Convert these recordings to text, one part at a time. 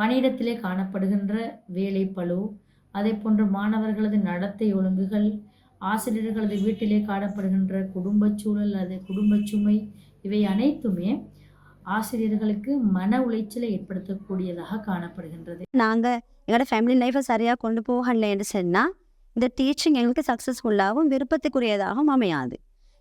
பணியிடத்திலே காணப்படுகின்ற வேலை பளு அதே போன்று மாணவர்களது நடத்தை ஒழுங்குகள் ஆசிரியர்களது வீட்டிலே காணப்படுகின்ற குடும்பச் சூழல் அது குடும்பச் சுமை இவை அனைத்துமே ஆசிரியர்களுக்கு மன உளைச்சலை ஏற்படுத்தக்கூடியதாக காணப்படுகின்றது. நாங்கள் எங்களோட ஃபேமிலி லைஃப்பை சரியாக கொண்டு போகலைன்னு சொன்னால் இந்த டீச்சிங் எங்களுக்கு சக்ஸஸ்ஃபுல்லாகவும் விருப்பத்துக்குரியதாகவும் அமையாது.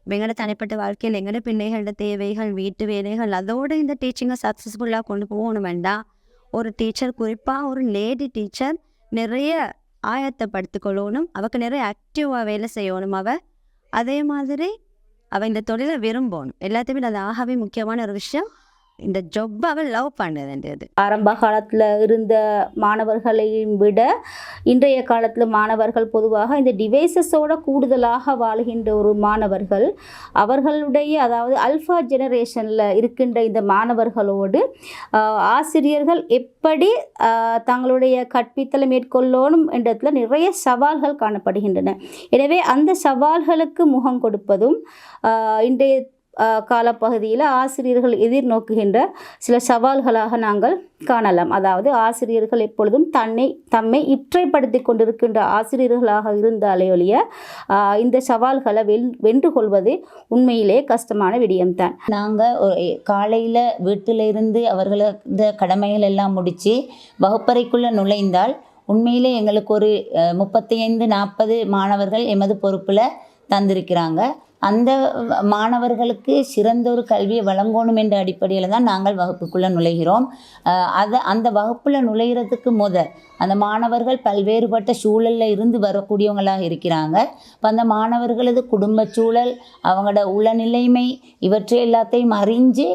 எங்களோட தனிப்பட்ட வாழ்க்கையில் எங்களோட பிள்ளைகளோட தேவைகள் வீட்டு வேலைகள் அதோடு இந்த டீச்சிங்கை சக்ஸஸ்ஃபுல்லாக கொண்டு போகணும் வேண்டாம் ஒரு டீச்சர் குறிப்பாக ஒரு லேடி டீச்சர் நிறைய ஆயத்தப்படுத்திக்கொள்ளணும் அவக்கு நிறைய ஆக்டிவாக வேலை செய்யணும் அவ. அதே மாதிரி அவள் இந்த தொழிலை விரும்பணும். எல்லாத்தையுமே அது ஆகவே முக்கியமான ஒரு விஷயம். இந்த ஜொப்பாவை அவள் லவ் பண்ணுதுன்றது ஆரம்ப காலத்தில் இருந்த மாணவர்களையும் விட இன்றைய காலத்தில் மாணவர்கள் பொதுவாக இந்த டிவைசஸோட கூடுதலாக வாழ்கின்ற ஒரு மாணவர்கள் அவர்களுடைய அதாவது அல்ஃபா ஜெனரேஷனில் இருக்கின்ற இந்த மாணவர்களோடு ஆசிரியர்கள் எப்படி தங்களுடைய கற்பித்தலை மேற்கொள்ளணும் என்றதில் நிறைய சவால்கள் காணப்படுகின்றன. எனவே அந்த சவால்களுக்கு முகம் கொடுப்பதும் இன்றைய காலப்பகுதியில் ஆசிரியர்கள் எதிர்நோக்குகின்ற சில சவால்களாக நாங்கள் காணலாம். அதாவது ஆசிரியர்கள் எப்பொழுதும் தன்னை தம்மை இற்றைப்படுத்தி கொண்டிருக்கின்ற ஆசிரியர்களாக இருந்தாலே ஒழிய இந்த சவால்களை வெல் வென்று கொள்வது உண்மையிலே கஷ்டமான விடயம்தான். நாங்கள் காலையில் வீட்டில் இருந்து அவர்களது கடமைகள் எல்லாம் முடித்து வகுப்பறைக்குள்ளே நுழைந்தால் உண்மையிலே எங்களுக்கு ஒரு முப்பத்தி ஐந்து நாற்பது மாணவர்கள் எமது பொறுப்பில் தந்திருக்கிறாங்க. அந்த மாணவர்களுக்கு சிறந்த ஒரு கல்வியை வழங்கணும் என்ற அடிப்படையில் தான் நாங்கள் வகுப்புக்குள்ளே நுழைகிறோம். அதை அந்த வகுப்பில் நுழைகிறதுக்கு முத அந்த மாணவர்கள் பல்வேறுபட்ட சூழலில் இருந்து வரக்கூடியவங்களாக இருக்கிறாங்க. இப்போ அந்த மாணவர்களது குடும்ப சூழல் அவங்களோட உளநிலைமை இவற்றை எல்லாத்தையும் அறிஞ்சு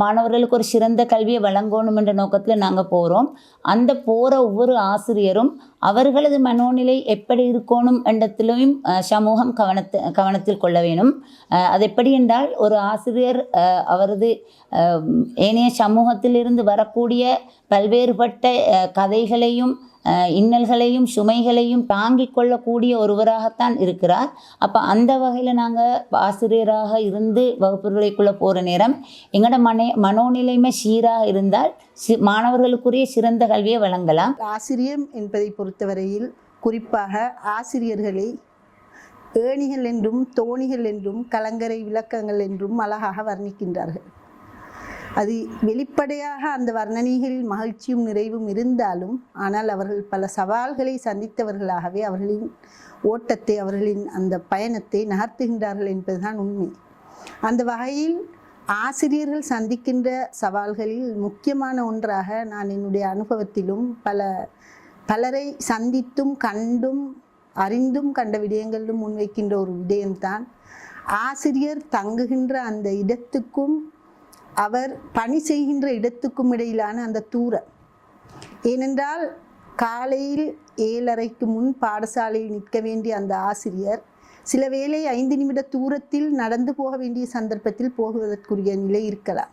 மாணவர்களுக்கு ஒரு சிறந்த கல்வியை வழங்கணும் என்ற நோக்கத்தில் நாங்கள் போகிறோம் அந்த போகிற ஒவ்வொரு ஆசிரியரும் அவர்களது மனோநிலை எப்படி இருக்கணும் என்றத்திலையும் சமூகம் கவனத்து கவனத்தில் கொள்ள வேணும். அது எப்படி என்றால் ஒரு ஆசிரியர் அவரது ஏனைய சமூகத்திலிருந்து வரக்கூடிய பல்வேறுபட்ட கதைகளையும் இன்னல்களையும் சுமைகளையும் தாங்கிக் கொள்ளக்கூடிய ஒருவராகத்தான் இருக்கிறார். அப்போ அந்த வகையில் நாங்கள் ஆசிரியராக இருந்து வகுப்புகளுக்குள்ளே போகிற நேரம் எங்களோட மனை மனோநிலைமை சீராக இருந்தால் சி மாணவர்களுக்குரிய சிறந்த கல்வியை வழங்கலாம். ஆசிரியம் என்பதை பொறுத்தவரையில் குறிப்பாக ஆசிரியர்களை ஏணிகள் என்றும் தோணிகள் என்றும் கலங்கரை விளக்கங்கள் என்றும் அழகாக வர்ணிக்கின்றார்கள். அது வெளிப்படையாக அந்த வர்ணனைகளில் மகிழ்ச்சியும் நிறைவும் இருந்தாலும் ஆனால் அவர்கள் பல சவால்களை சந்தித்தவர்களாகவே அவர்களின் ஓட்டத்தை அவர்களின் அந்த பயணத்தை நகர்த்துகின்றார்கள் என்பதுதான் உண்மை. அந்த வகையில் ஆசிரியர்கள் சந்திக்கின்ற சவால்களில் முக்கியமான ஒன்றாக நான் என்னுடைய அனுபவத்திலும் பல பலரை சந்தித்தும் கண்டும் அறிந்தும் கண்ட விடயங்களிலும் முன்வைக்கின்ற ஒரு விடயம்தான் ஆசிரியர் தங்குகின்ற அந்த இடத்துக்கும் அவர் பணி செய்கின்ற இடத்துக்கும் இடையிலான அந்த தூரம். ஏனென்றால் காலையில் ஏழரைக்கு முன் பாடசாலையில் நிற்க வேண்டிய அந்த ஆசிரியர் சில வேளை ஐந்து நிமிட தூரத்தில் நடந்து போக வேண்டிய சந்தர்ப்பத்தில் போகுவதற்குரிய நிலை இருக்கலாம்.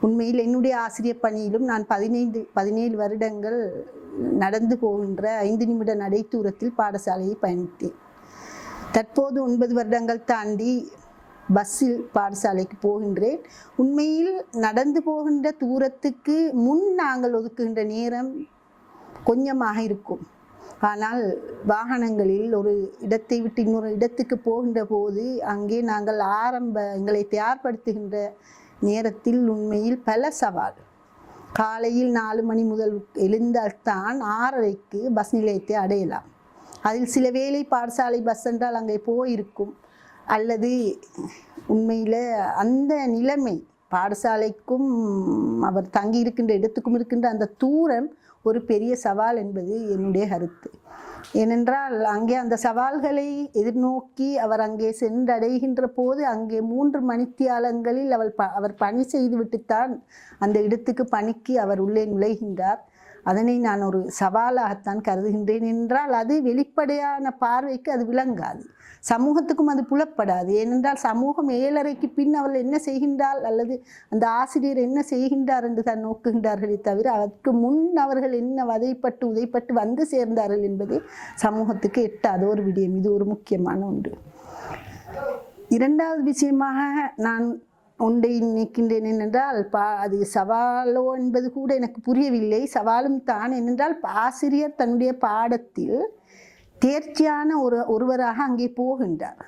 உண்மையில் என்னுடைய ஆசிரியர் பணியிலும் நான் பதினைந்து பதினேழு வருடங்கள் நடந்து போகின்ற ஐந்து நிமிட நடை தூரத்தில் பாடசாலையை பயணித்தேன். தற்போது ஒன்பது வருடங்கள் தாண்டி பஸ்ஸில் பாடசாலைக்கு போகின்றேன். உண்மையில் நடந்து போகின்ற தூரத்துக்கு முன் நாங்கள் ஒதுக்குகின்ற நேரம் கொஞ்சமாக இருக்கும். ஆனால் வாகனங்களில் ஒரு இடத்தை விட்டு இன்னொரு இடத்துக்கு போகின்ற போது அங்கே நாங்கள் ஆரம்ப எங்களை தயார்படுத்துகின்ற நேரத்தில் உண்மையில் பல சவால். காலையில் நாலு மணி முதல் எழுந்தால்தான் ஆறரைக்கு பஸ் நிலையத்தை அடையலாம். அதில் சில வேளை பாடசாலை பஸ் என்றால் அங்கே போயிருக்கும். அல்லது உண்மையில் அந்த நிலைமை பாடசாலைக்கும் அவர் தங்கி இருக்கின்ற இடத்துக்கும் இருக்கின்ற அந்த தூரம் ஒரு பெரிய சவால் என்பது என்னுடைய கருத்து. ஏனென்றால் அங்கே அந்த சவால்களை எதிர்நோக்கி அவர் அங்கே சென்றடைகின்ற போது அங்கே மூன்று மணித்தியாலங்களில் அவள் ப அவர் பணி செய்துவிட்டுத்தான் அந்த இடத்துக்கு பணிக்கு அவர் உள்ளே நுழைகின்றார். அதனை நான் ஒரு சவாலாகத்தான் கருதுகின்றேன் என்றால் அது வெளிப்படையான பார்வைக்கு அது விளங்காது. சமூகத்துக்கும் அது புலப்படாது. ஏனென்றால் சமூகம் ஏழரைக்கு பின் அவள் என்ன செய்கின்றாள் அல்லது அந்த ஆசிரியர் என்ன செய்கின்றார் என்று தான் நோக்குகின்றார்களே தவிர அதற்கு முன் அவர்கள் என்ன வதைப்பட்டு உதைப்பட்டு வந்து சேர்ந்தார்கள் என்பது சமூகத்துக்கு எட்டாத ஒரு விடயம். இது ஒரு முக்கியமான ஒன்று. இரண்டாவது விஷயமாக நான் ஒன்றை நிற்கின்றேன் என்னென்றால் பா அது சவாலோ என்பது கூட எனக்கு புரியவில்லை. சவாலும் தான் என்னென்றால் ஆசிரியர் தன்னுடைய பாடத்தில் தேர்ச்சியான ஒரு ஒருவராக அங்கே போகின்றார்.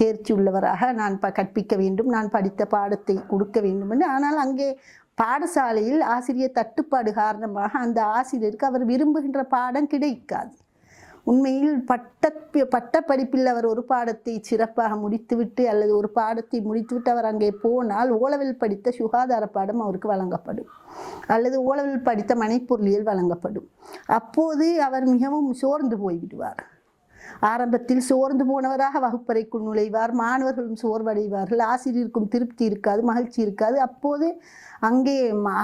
தேர்ச்சி உள்ளவராக நான் ப கற்பிக்க வேண்டும் நான் படித்த பாடத்தை கொடுக்க வேண்டும் என்று. ஆனால் அங்கே பாடசாலையில் ஆசிரியர் தட்டுப்பாடு காரணமாக அந்த ஆசிரியருக்கு அவர் விரும்புகின்ற பாடம் கிடைக்காது. உண்மையில் பட்ட பட்ட படிப்பில் அவர் ஒரு பாடத்தை சிறப்பாக முடித்துவிட்டு அல்லது ஒரு பாடத்தை முடித்துவிட்டு அவர் அங்கே போனால் ஓலவில் படித்த சுகாதார பாடம் அவருக்கு வழங்கப்படும். அல்லது ஓலவில் படித்த மனைப்பொருளியல் வழங்கப்படும். அப்போது அவர் மிகவும் சோர்ந்து போய்விடுவார். ஆரம்பத்தில் சோர்ந்து போனவராக வகுப்பறைக்குள் நுழைவார். மாணவர்களும் சோர்வடைவார்கள். ஆசிரியருக்கும் திருப்தி இருக்காது மகிழ்ச்சி இருக்காது. அப்போது அங்கே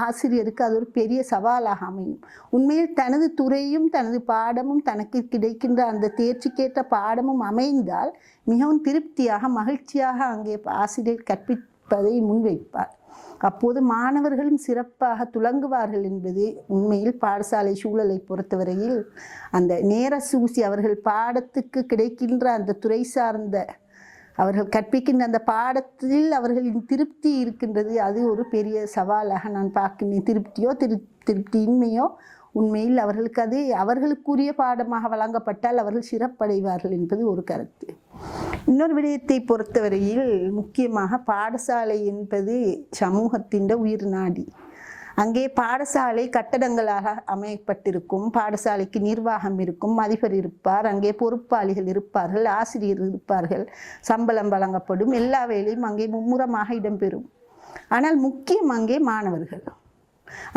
ஆசிரியருக்கு அது ஒரு பெரிய சவாலாக அமையும். உண்மையில் தனது துறையும் தனது பாடமும் தனக்கு கிடைக்கின்ற அந்த தேர்ச்சிக்கேற்ற பாடமும் அமைந்தால் மிகவும் திருப்தியாக மகிழ்ச்சியாக அங்கே ஆசிரியர் கற்பிப்பதை முன்வைப்பார். அப்போது மாணவர்களும் சிறப்பாக துலங்குவார்கள் என்பது உண்மையில் பாடசாலை சூழலை பொறுத்தவரையில் அந்த நேர சூசி அவர்கள் பாடத்துக்கு கிடைக்கின்ற அந்த துறை சார்ந்த அவர்கள் கற்பிக்கின்ற அந்த பாடத்தில் அவர்களின் திருப்தி இருக்கின்றது. அது ஒரு பெரிய சவாலாக நான் பார்க்கின்றேன். திருப்தியோ திரு திருப்தியின்மையோ உண்மையில் அவர்களுக்கு அது அவர்களுக்குரிய பாடமாக வழங்கப்பட்டால் அவர்கள் சிறப்படைவார்கள் என்பது ஒரு கருத்து. இன்னொரு விடயத்தை பொறுத்தவரையில் முக்கியமாக பாடசாலை என்பது சமூகத்தின் உயிர் நாடி. அங்கே பாடசாலை கட்டடங்களாக அமையப்பட்டிருக்கும் பாடசாலைக்கு நிர்வாகம் இருக்கும் அதிபர் இருப்பார் அங்கே பொறுப்பாளிகள் இருப்பார்கள் ஆசிரியர் இருப்பார்கள் சம்பளம் வழங்கப்படும் எல்லா வேலையும் அங்கே மும்முரமாக இடம்பெறும். ஆனால் முக்கியம் அங்கே மாணவர்கள்.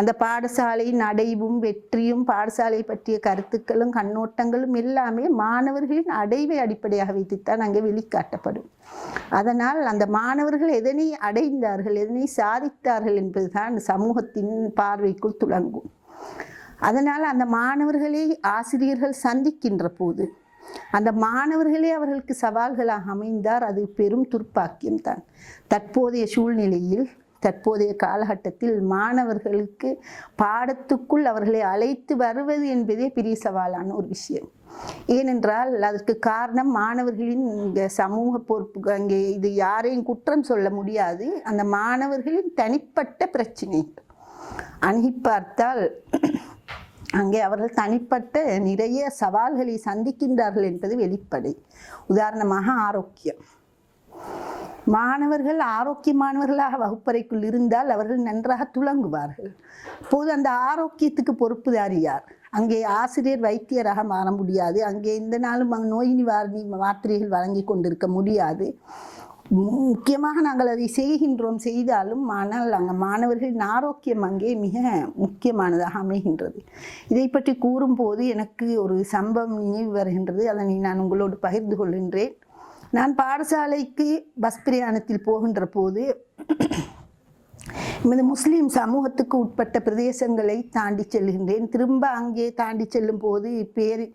அந்த பாடசாலையின் அடைவும் வெற்றியும் பாடசாலை பற்றிய கருத்துக்களும் கண்ணோட்டங்களும் எல்லாமே மாணவர்களின் அடைவை அடிப்படையாக வைத்துத்தான் அங்கே வெளிக்காட்டப்படும். அதனால் அந்த மாணவர்கள் எதனை அடைந்தார்கள் எதனை சாதித்தார்கள் என்பதுதான் சமூகத்தின் பார்வைக்குள் துளங்கும். அதனால் அந்த மாணவர்களை ஆசிரியர்கள் சந்திக்கின்ற போது அந்த மாணவர்களே அவர்களுக்கு சவால்களாக அமைந்தார் அது பெரும் துர்ப்பாக்கியம்தான். தற்போதைய சூழ்நிலையில் தற்போதைய காலகட்டத்தில் மாணவர்களுக்கு பாடத்துக்குள் அவர்களை அழைத்து வருவது என்பதே பெரிய சவாலான ஒரு விஷயம். ஏனென்றால் அதற்கு காரணம் மாணவர்களின் சமூக பொறுப்பு அங்கே இது யாரையும் குற்றம் சொல்ல முடியாது. அந்த மாணவர்களின் தனிப்பட்ட பிரச்சனை அணுகி பார்த்தால் அங்கே அவர்கள் தனிப்பட்ட நிறைய சவால்களை சந்திக்கின்றார்கள் என்பது வெளிப்படை. உதாரணமாக ஆரோக்கியம். மாணவர்கள் ஆரோக்கியமானவர்களாக வகுப்பறைக்குள் இருந்தால் அவர்கள் நன்றாக துலங்குவார்கள் அப்போது அந்த ஆரோக்கியத்துக்கு பொறுப்புதார் யார் அங்கே ஆசிரியர் வைத்தியராக மாற முடியாது. அங்கே இந்த நாளும் நோய் நிவாரணி மாத்திரைகள் வழங்கி கொண்டிருக்க முடியாது. மு- முக்கியமாக நாங்கள் அதை செய்கின்றோம். செய்தாலும் ஆனால் அங்கே மாணவர்களின் ஆரோக்கியம் அங்கே மிக முக்கியமானதாக அமைகின்றது. இதை பற்றி கூறும்போது எனக்கு ஒரு சம்பவம் நினைவு வருகின்றது. அதனை நான் உங்களோடு பகிர்ந்து கொள்கின்றேன். நான் பாடசாலைக்கு பஸ் பிரயாணத்தில் போகின்ற போது எமது முஸ்லீம் சமூகத்துக்கு உட்பட்ட பிரதேசங்களை தாண்டி செல்கின்றேன். திரும்ப அங்கே தாண்டி செல்லும் போது பேர்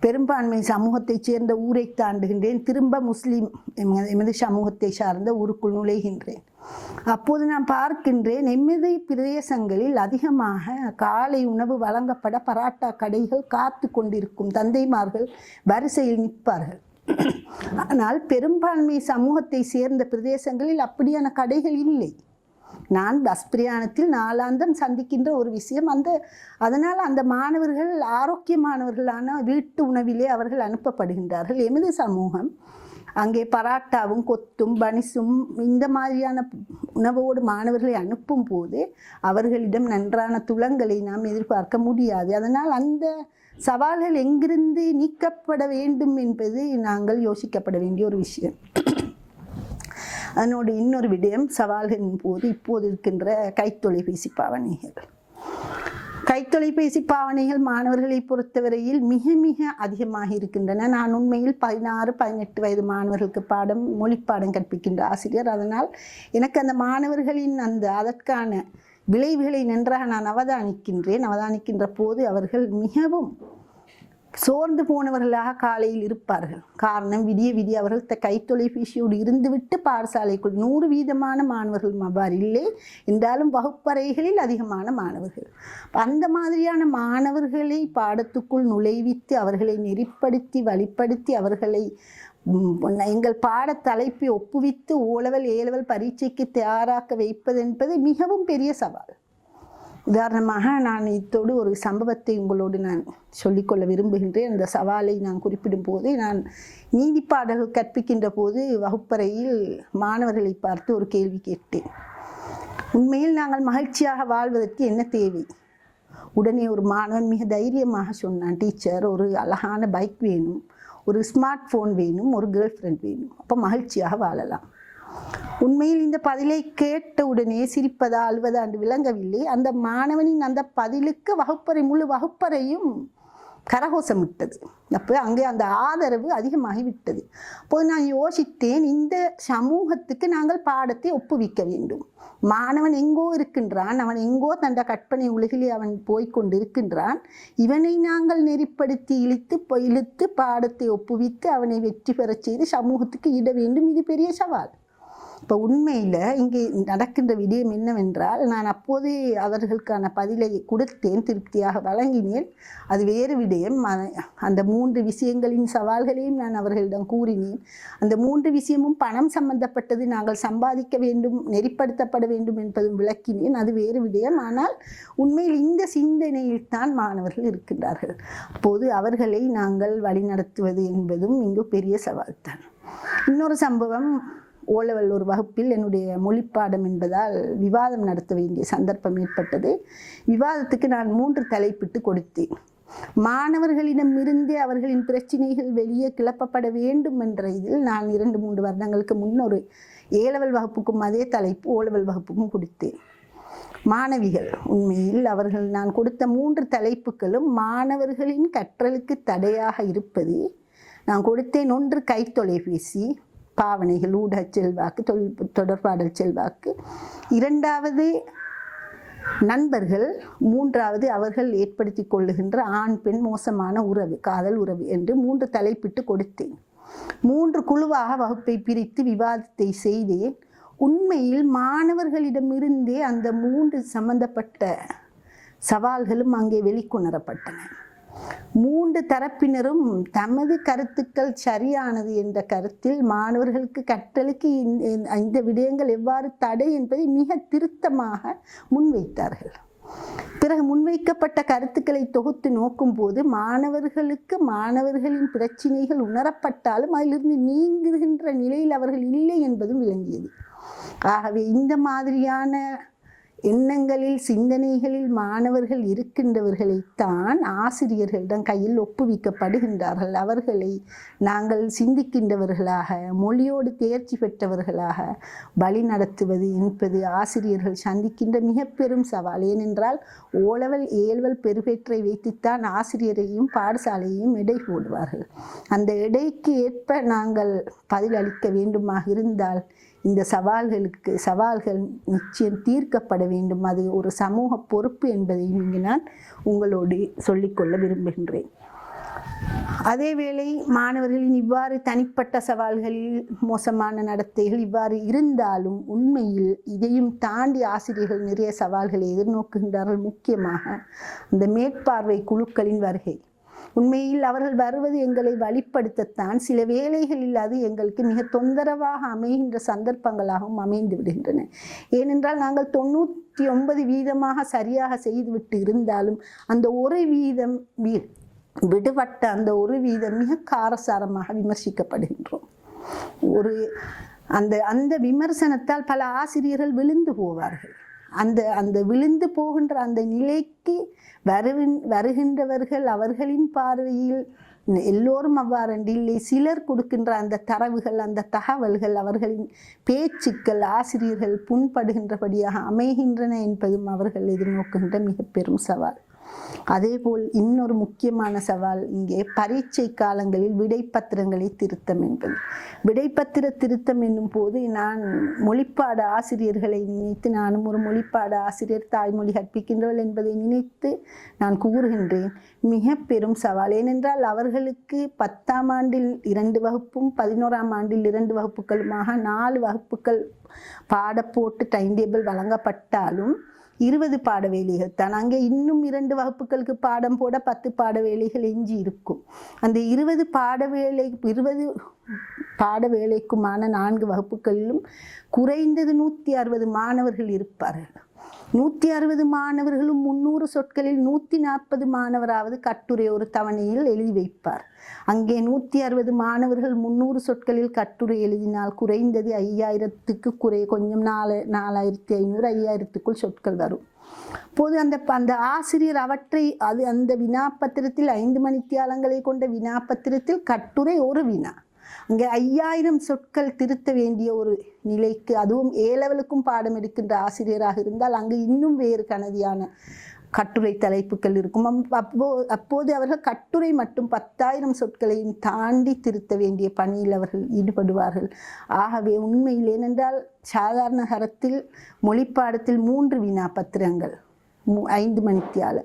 பெரும்பான்மை சமூகத்தைச் சேர்ந்த ஊரை தாண்டுகின்றேன். திரும்ப முஸ்லீம் எமது- எமது சமூகத்தை சார்ந்த ஊருக்குள் நுழைகின்றேன். அப்போது நான் பார்க்கின்றேன் எமது பிரதேசங்களில் அதிகமாக காலை உணவு வழங்கப்பட பராட்டா கடைகள் காத்து கொண்டிருக்கும் தந்தைமார்கள் வரிசையில் நிற்பார்கள். ஆனால் பெரும்பான்மை சமூகத்தை சேர்ந்த பிரதேசங்களில் அப்படியான கடைகள் இல்லை. நான் பஸ் பிரயாணத்தில் நாளாந்தம் சந்திக்கின்ற ஒரு விஷயம் அந்த அதனால் அந்த மாணவர்கள் ஆரோக்கியமானவர்களான வீட்டு உணவிலே அவர்கள் அனுப்பப்படுகின்றார்கள். எமது சமூகம் அங்கே பராட்டாவும் கொத்தும் பனிசும் இந்த மாதிரியான உணவோடு மாணவர்களை அனுப்பும் போது அவர்களிடம் நன்றான துளங்களை நாம் எதிர்பார்க்க முடியாது. அதனால் அந்த சவால்கள் எங்கிருந்து நீக்கப்பட வேண்டும் என்பது நாங்கள் யோசிக்கப்பட வேண்டிய ஒரு விஷயம். அதனோடு இன்னொரு விடயம் சவால்களின் போது இப்போது இருக்கின்ற கைத்தொலைபேசி பாவனைகள். கைத்தொலைபேசி பாவனைகள் மாணவர்களை பொறுத்தவரையில் மிக மிக அதிகமாக இருக்கின்றன. நான் உண்மையில் பதினாறு பதினெட்டு வயது மாணவர்களுக்கு பாடம் மொழிப்பாடம் கற்பிக்கின்ற ஆசிரியர். அதனால் எனக்கு அந்த மாணவர்களின் அந்த அதற்கான விளைவுகளை நன்றாக நான் அவதானிக்கின்றேன். அவதானிக்கின்ற போது அவர்கள் மிகவும் சோர்ந்து போனவர்களாக காலையில் இருப்பார்கள். காரணம் விடிய விடிய அவர்கள் த கைத்தொலைபேசியோடு இருந்துவிட்டு பாடசாலைக்குள் நூறு வீதமான மாணவர்கள் அவ்வாறு இல்லை. என்றாலும் வகுப்பறைகளில் அதிகமான மாணவர்கள். அந்த மாதிரியான மாணவர்களை பாடத்துக்குள் நுழைவித்து அவர்களை நெறிப்படுத்தி வழிப்படுத்தி அவர்களை எங்கள் பாட தலைப்பை ஒப்புவித்து ஓலவல் ஏலவல் பரீட்சைக்கு தயாராக்க வைப்பது என்பது மிகவும் பெரிய சவால். உதாரணமாக நான் இத்தோடு ஒரு சம்பவத்தை உங்களோடு நான் சொல்லிக்கொள்ள விரும்புகின்றேன். அந்த சவாலை நான் குறிப்பிடும் போது நான் நீதிப்பாடல்கள் கற்பிக்கின்ற போது வகுப்பறையில் மாணவர்களை பார்த்து ஒரு கேள்வி கேட்டேன். உண்மையில் நாங்கள் மகிழ்ச்சியாக வாழ்வதற்கு என்ன தேவை? உடனே ஒரு மாணவன் மிக தைரியமாக சொன்னான் டீச்சர் ஒரு அழகான பைக் வேணும். ஒரு ஸ்மார்ட் ஃபோன் வேணும் ஒரு கேர்ள் ஃப்ரெண்ட் வேணும். அப்போ மகிழ்ச்சியாக வாழலாம். உண்மையில் இந்த பதிலை கேட்ட உடனே சிரிப்பதா அழுவதா என்று விளங்கவில்லை. அந்த மாணவனின் அந்த பதிலுக்கு வகுப்பறை முழு வகுப்பறையும் கரகோஷமிட்டது அப்போ அங்கே அந்த ஆதரவு அதிகமாகிவிட்டது. அப்போது நான் யோசித்தேன் இந்த சமூகத்துக்கு நாங்கள் பாடத்தை ஒப்புவிக்க வேண்டும். மாணவன் எங்கோ இருக்கின்றான். அவன் எங்கோ தந்த கற்பனை உலகிலே அவன் போய்கொண்டிருக்கின்றான் இவனை நாங்கள் நெறிப்படுத்தி இழுத்து இழுத்து பாடத்தை ஒப்புவித்து அவனை வெற்றி பெறச் செய்து சமூகத்துக்கு இட வேண்டும். இது பெரிய சவால். இப்போ உண்மையில் இங்கே நடக்கின்ற விடயம் என்னவென்றால் நான் அப்போதே அவர்களுக்கான பதிலை கொடுத்தேன் திருப்தியாக வழங்கினேன். அது வேறு விடயம். அந்த மூன்று விஷயங்களின் சவால்களையும் நான் அவர்களிடம் கூறினேன். அந்த மூன்று விஷயமும் பணம் சம்பந்தப்பட்டது நாங்கள் சம்பாதிக்க வேண்டும் நெறிப்படுத்தப்பட வேண்டும் என்பதும் விளக்கினேன். அது வேறு விடயம். ஆனால் உண்மையில் இந்த சிந்தனையில் தான் மாணவர்கள் இருக்கின்றார்கள். அப்போது அவர்களை நாங்கள் வழிநடத்துவது என்பதும் இங்கு பெரிய சவால் தான் இன்னொரு சம்பவம் ஓலவல் ஒரு வகுப்பில் என்னுடைய மொழிப்பாடம் என்பதால் விவாதம் நடத்த வேண்டிய சந்தர்ப்பம் ஏற்பட்டது. விவாதத்துக்கு நான் மூன்று தலைப்பிட்டு கொடுத்தேன். மாணவர்களிடமிருந்தே அவர்களின் பிரச்சனைகள் வெளியே கிளப்பப்பட வேண்டும் என்ற இதில் நான் இரண்டு மூன்று வருடங்களுக்கு முன்னொரு ஏலவல் வகுப்புக்கும் அதே தலைப்பு ஓலவல் வகுப்புக்கும் கொடுத்தேன். மாணவிகள் உண்மையில் அவர்கள் நான் கொடுத்த மூன்று தலைப்புகளும் மாணவர்களின் கற்றலுக்கு தடையாக இருப்பது நான் கொடுத்தேன் ஒன்று கைத்தொலைபேசி பாவனைகள் ஊடக செல்வாக்கு தொழில் தொடர்பாடல் செல்வாக்கு. இரண்டாவது நண்பர்கள். மூன்றாவது அவர்கள் ஏற்படுத்தி கொள்ளுகின்ற ஆண் பெண் மோசமான உறவு காதல் உறவு என்று மூன்று தலைப்பிட்டு கொடுத்தேன். மூன்று குழுவாக வகுப்பை பிரித்து விவாதத்தை செய்தேன். உண்மையில் மாணவர்களிடமிருந்தே அந்த மூன்று சம்பந்தப்பட்ட சவால்களும் அங்கே வெளிக்கொணரப்பட்டன. மூன்று தரப்பினரும் தமது கருத்துக்கள் சரியானது என்ற கருத்தில் மாணவர்களுக்கு கற்றலுக்கு இந்த- இந்த- விடயங்கள் எவ்வாறு தடை என்பதை மிக திருத்தமாக முன்வைத்தார்கள். பிறகு முன்வைக்கப்பட்ட கருத்துக்களை தொகுத்து நோக்கும்போது மாணவர்களுக்கு மாணவர்களின் பிரச்சினைகள் உணரப்பட்டாலும் அதிலிருந்து நீங்குகின்ற நிலையில் அவர்கள் இல்லை என்பதும் விளங்கியது. ஆகவே இந்த மாதிரியான எண்ணங்களில் சிந்தனைகளில் மாணவர்கள் இருக்கின்றவர்களைத்தான் ஆசிரியர்களிடம் கையில் ஒப்புவிக்கப்படுகின்றார்கள். அவர்களை நாங்கள் சிந்திக்கின்றவர்களாக மொழியோடு தேர்ச்சி பெற்றவர்களாக வழி நடத்துவது என்பது ஆசிரியர்கள் சந்திக்கின்ற மிக பெரும் சவால். ஏனென்றால் ஓலவல் ஏழ்வல் பெருவேற்றை வைத்துத்தான் ஆசிரியரையும் பாடசாலையையும் எடை போடுவார்கள். அந்த எடைக்கு ஏற்ப நாங்கள் பதிலளிக்க வேண்டுமாக இருந்தால் இந்த சவால்களுக்கு சவால்கள் நிச்சயம் தீர்க்கப்பட வேண்டும். அது ஒரு சமூக பொறுப்பு என்பதையும் இங்கு நான் உங்களோடு சொல்லிக்கொள்ள விரும்புகின்றேன். அதேவேளை மாணவர்களின் இவ்வாறு தனிப்பட்ட சவால்களில் மோசமான நடத்தைகள் இவ்வாறு இருந்தாலும் உண்மையில் இதையும் தாண்டி ஆசிரியர்கள் நிறைய சவால்களை எதிர்நோக்குகின்றார்கள். முக்கியமாக இந்த மேற்பார்வை குழுக்களின் வருகை. உண்மையில் அவர்கள் வருவது எங்களை வழிப்படுத்தத்தான் சில வேலைகளில் அது எங்களுக்கு மிக தொந்தரவாக அமைகின்ற சந்தர்ப்பங்களாகவும் அமைந்து விடுகின்றன. ஏனென்றால் நாங்கள் தொண்ணூற்றி ஒன்பது வீதமாக சரியாக செய்துவிட்டு இருந்தாலும் அந்த ஒரு வீதம் விடுபட்ட அந்த ஒரு வீதம் மிக காரசாரமாக விமர்சிக்கப்படுகின்றோம். ஒரு அந்த அந்த விமர்சனத்தால் பல ஆசிரியர்கள் விழுந்து போவார்கள். அந்த அந்த விழுந்து போகின்ற அந்த நிலைக்கு வருவின் வருகின்றவர்கள் அவர்களின் பார்வையில் எல்லோரும் அவ்வாறு இல்லை. சிலர் கொடுக்கின்ற அந்த தரவுகள் அந்த தகவல்கள் அவர்களின் பேச்சுக்கள் ஆசிரியர்கள் புண்படுகின்றபடியாக அமைகின்றன என்பதும் அவர்கள் எதிர்நோக்குகின்ற மிக பெரும் சவால். அதேபோல் இன்னொரு முக்கியமான சவால் இங்கே பரீட்சை காலங்களில் விடைப்பத்திரங்களை திருத்தம் என்பது. விடைப்பத்திர திருத்தம் என்னும் போது நான் மொழிப்பாட ஆசிரியர்களை நினைத்து நானும் ஒரு மொழிப்பாட ஆசிரியர் தாய்மொழி கற்பிக்கின்றவள் என்பதை நினைத்து நான் கூறுகின்றேன். மிக பெரும் சவால். ஏனென்றால் அவர்களுக்கு பத்தாம் ஆண்டில் இரண்டு வகுப்பும் பதினோராம் ஆண்டில் இரண்டு வகுப்புகளுமாக நாலு வகுப்புகள் பாட போட்டு டைம் டேபிள் வழங்கப்பட்டாலும் இருபது பாடவேலிகள் தான். அங்கே இன்னும் இரண்டு வகுப்புகளுக்கு பாடம் போட பத்து பாடவேலைகள் எஞ்சி இருக்கும். அந்த இருபது பாட வேலை இருபது பாட வேலைக்குமான நான்கு வகுப்புகளிலும் குறைந்தது நூற்றி அறுபது மாணவர்கள் இருப்பார்கள். நூற்றி அறுபது மாணவர்களும் முந்நூறு சொற்களில் நூற்றி நாற்பது மாணவராவது கட்டுரை ஒரு தவணையில் எழுதி வைப்பார். அங்கே நூற்றி அறுபது மாணவர்கள் முந்நூறு சொற்களில் கட்டுரை எழுதினால் குறைந்தது ஐயாயிரத்துக்கு குறை கொஞ்சம் நாலு நாலாயிரத்தி ஐநூறு ஐயாயிரத்துக்குள் சொற்கள் வரும். போது அந்த அந்த ஆசிரியர் அவற்றை அது அந்த வினாப்பத்திரத்தில் ஐந்து மணித்தியாலங்களை கொண்ட வினாப்பத்திரத்தில் கட்டுரை ஒரு வினா. அங்கே ஐயாயிரம் சொற்கள் திருத்த வேண்டிய ஒரு நிலைக்கு அதுவும் ஏ லெவலுக்கும் பாடம் எடுக்கின்ற ஆசிரியராக இருந்தால் அங்கு இன்னும் வேறு கனதியான கட்டுரை தலைப்புகள் இருக்கும். அப்போ அப்போது அவர்கள் கட்டுரை மட்டும் பத்தாயிரம் சொற்களையும் தாண்டி திருத்த வேண்டிய பணியில் அவர்கள் ஈடுபடுவார்கள். ஆகவே உண்மையில் ஏனென்றால் சாதாரண ஹரத்தில் மொழிப்பாடத்தில் மூன்று வினா பத்திரங்கள் ஐந்து மணித்தியால.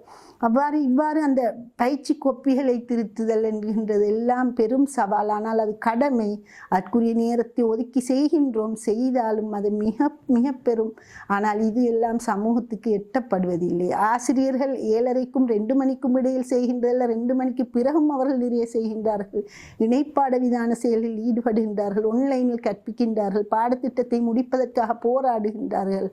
அவ்வாறு இவ்வாறு அந்த பயிற்சி கொப்பிகளை திருத்துதல் என்கின்றது எல்லாம் பெரும் சவால். ஆனால் அது கடமை. அதற்குரிய நேரத்தை ஒதுக்கி செய்கின்றோம். செய்தாலும் அது மிக மிக பெரும். ஆனால் இது எல்லாம் சமூகத்துக்கு எட்டப்படுவதில்லை. ஆசிரியர்கள் ஏழரைக்கும் ரெண்டு மணிக்கும் இடையில் செய்கின்றதில்ல. ரெண்டு மணிக்கு பிறகும் அவர்கள் நிறைய செய்கின்றார்கள். இணைப்பாட விதான செயலில் ஈடுபடுகின்றார்கள். ஒன்லைனில் கற்பிக்கின்றார்கள். பாடத்திட்டத்தை முடிப்பதற்காக போராடுகின்றார்கள்.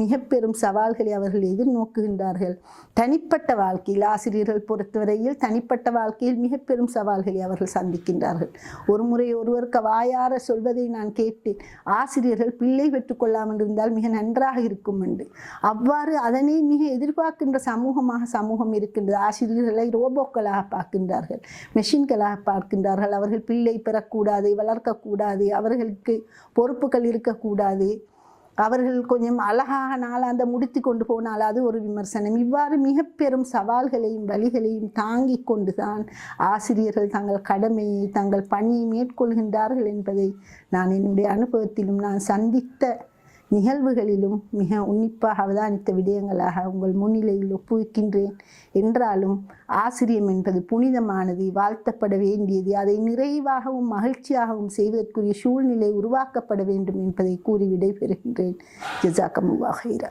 மிக பெரும் சவால்களை அவர்கள் எதிர்நோக்குகின்றார்கள். தனிப்பட்ட வாழ்க்கையில் ஆசிரியர்கள் பொறுத்தவரையில் தனிப்பட்ட வாழ்க்கையில் மிக பெரும் சவால்களை அவர்கள் சந்திக்கின்றார்கள். ஒரு முறை ஒருவருக்கு வாயார சொல்வதை நான் கேட்டேன். ஆசிரியர்கள் பிள்ளை பெற்றுக்கொள்ளாமல் இருந்தால் மிக நன்றாக இருக்கும் என்று. அவ்வாறு அதனை மிக எதிர்பார்க்கின்ற சமூகமாக சமூகம் இருக்கின்றது. ஆசிரியர்களை ரோபோக்களாக பார்க்கின்றார்கள். மெஷின்களாக பார்க்கின்றார்கள். அவர்கள் பிள்ளை பெறக்கூடாது வளர்க்கக்கூடாது அவர்களுக்கு பொறுப்புகள் இருக்கக்கூடாது. அவர்கள் கொஞ்சம் அழகாக நாளாந்த முடித்து கொண்டு போனால் அது ஒரு விமர்சனம். இவ்வாறு மிக பெரும் சவால்களையும் வழிகளையும் தாங்கிக் கொண்டுதான் ஆசிரியர்கள் தங்கள் கடமையை தங்கள் பணியை மேற்கொள்கின்றார்கள் என்பதை நான் என்னுடைய அனுபவத்திலும் நான் சந்தித்த நிகழ்வுகளிலும் மிக உன்னிப்பாக அவதானித்த விடயங்களாக உங்கள் முன்னிலையில் ஒப்புவிக்கின்றேன். என்றாலும் ஆசிரியம் என்பது புனிதமானது வாழ்த்தப்பட வேண்டியது அதை நிறைவாகவும் மகிழ்ச்சியாகவும் செய்வதற்குரிய சூழ்நிலை உருவாக்கப்பட வேண்டும் என்பதை கூறி விடைபெறுகின்றேன். ஜசாக்கமுல்லாஹீரா